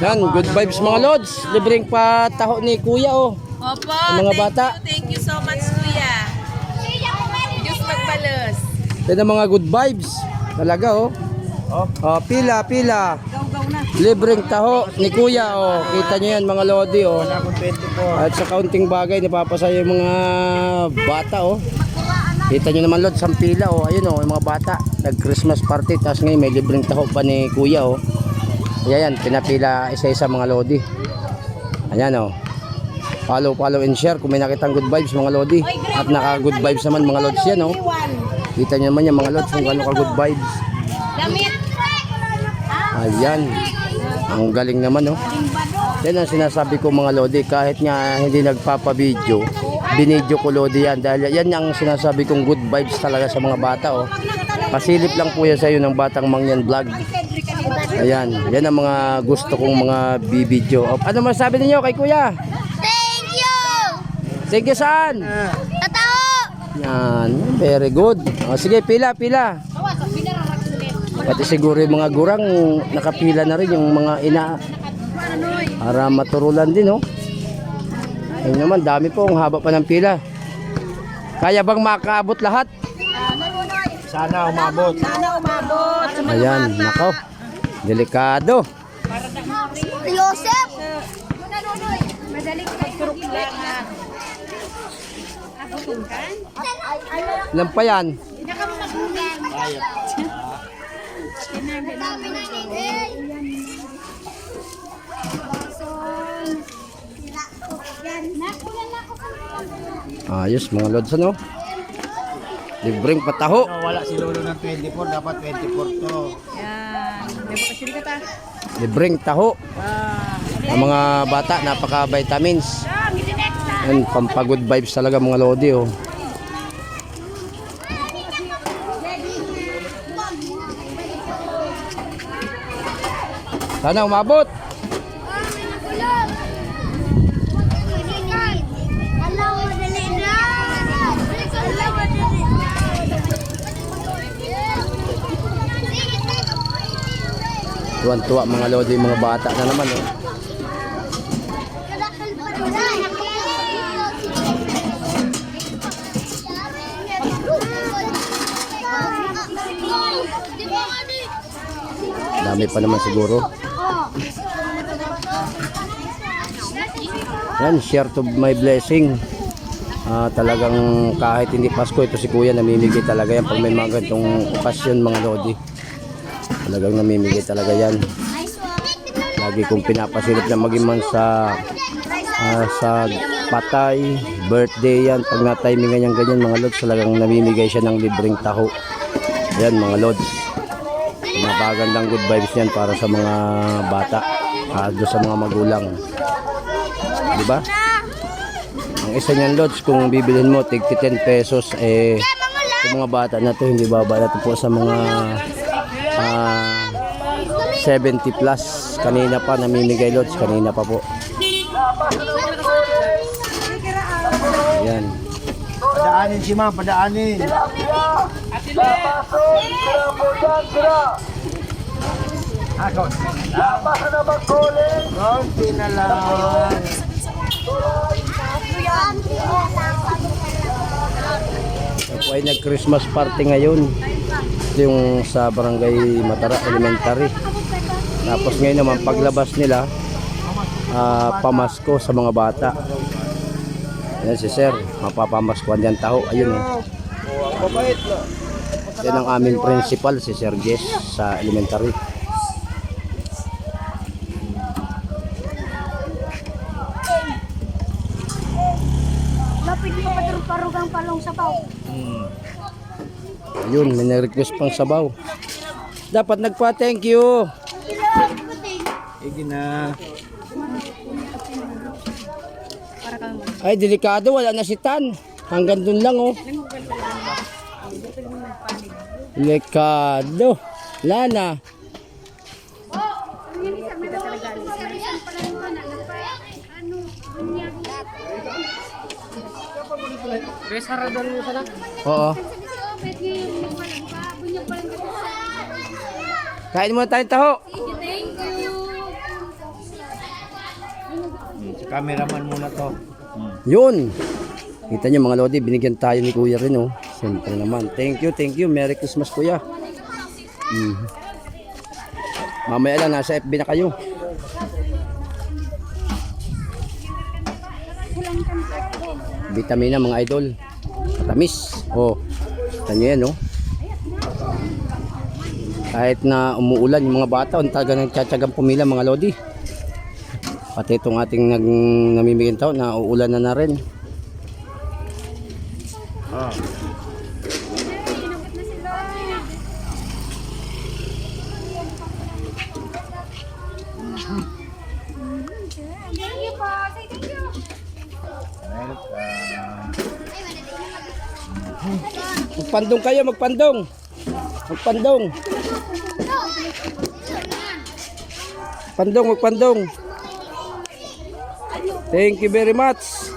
Yan, good vibes mga lods. Libreng pa taho ni kuya oh. Opo, Ang mga thank bata. you, thank you so much, Kuya. Diyos magbalos. Yan ang mga good vibes. Talaga oh. Oh, pila, pila. Libreng taho ni kuya oh. Kita nyo yan mga lodi oh. At sa kaunting bagay, napapasaya yung mga bata oh. Kita nyo naman lods, ang pila oh. Ayun oh, yung mga bata. Nag-Christmas party. Tapos ngayon may libreng taho pa ni kuya oh. Ayan, pinapila isa-isa mga lodi. Ayan oh. Follow, follow and share kung may nakitang good vibes mga lodi. At naka good vibes naman mga lods yan oh. Kita nyo naman yan mga lods kung gano'n ka good vibes. Ayan. Ang galing naman, no? Yan ang sinasabi ko mga Lodi. Kahit nga hindi nagpapa-video, binidyo ko Lodi yan. Dahil yan ang sinasabi kong good vibes talaga sa mga bata, oh. Pasilip lang po yan sa iyo ng Batang Mangyan Vlog. Ayan. Yan ang mga gusto kong mga bibidyo. Ano masabi ninyo kay Kuya? Thank you! Thank you saan? Tatao! Yan. Very good. O, sige, pila, pila. Pati siguro yung mga gurang nakapila na rin yung mga ina para maturulan din oh. Ayun naman, dami po, ang haba pa ng pila. Kaya bang makaabot lahat? Sana umabot. Sana umabot sa mga Ayan, bata. nakaw. Delikado. Joseph! Ilan pa yan? Ayos mga lods ano? Libreng pataho. Wala si Lolo ng 24, dapat 24 to. Yan. Libreng taho. Ang mga bata, napaka vitamins. Yan, pampagood vibes talaga mga lodi oh. Sana umabot. Alam mo, dali na! Alam mo, dali Tuwan-tuwa mga lodi, mga bata na naman oh. Dami pa naman siguro. Yan, share to my blessing. Ah, talagang kahit hindi Pasko, ito si Kuya namimigay talaga yan pag may mga ganitong okasyon mga lodi. Talagang namimigay talaga yan. Lagi kong pinapasilip na maging man sa ah, sa patay, birthday yan. Pag na-timingan yan ganyan mga lods, talagang namimigay siya ng libreng taho. Yan mga lods. Mga bagandang good vibes yan para sa mga bata, doon sa mga magulang. Di ba? Ang isa niyan lods, kung bibilhin mo, tig 10 pesos, eh, yung mga bata na to, hindi baba na to po sa mga ah, 70 plus. Kanina pa, namimigay lods, kanina pa po. Yan. Padaanin si ma'am, padaanin. Ako. Konti na lang. Ako ay nag-Christmas party ngayon. Ito yung sa Barangay Matara Elementary. Tapos ngayon naman paglabas nila, ah, pamasko sa mga bata. Yan si Sir, mapapamaskuhan yan tao. Ayun na. Yan ang aming principal, si Sir Jess sa elementary. Lapit mo pa parugang palong sabaw. Ayun, may nag-request pang sabaw. Dapat nagpa-thank you. Sige na. Ay, delikado. Wala na si Tan. Hanggang dun lang, oh. Delikado. Lana. Oo. Kain muna tayong taho. cameraman muna to. Yun. Kita niyo mga Lodi, binigyan tayo ni Kuya rin oh. Siyempre naman. Thank you, thank you. Merry Christmas Kuya. Mm. Mamaya lang, nasa FB na kayo. Vitamina mga idol. Matamis. Oh. Kita niyo yan oh. Kahit na umuulan yung mga bata, ang talaga nagtsatsagang pumila mga Lodi. Pati itong ating nag, namimiging tao na uulan na na rin. Ah. Thank you Magpandong kayo, magpandong. Magpandong. Pandong, magpandong. Thank you very much.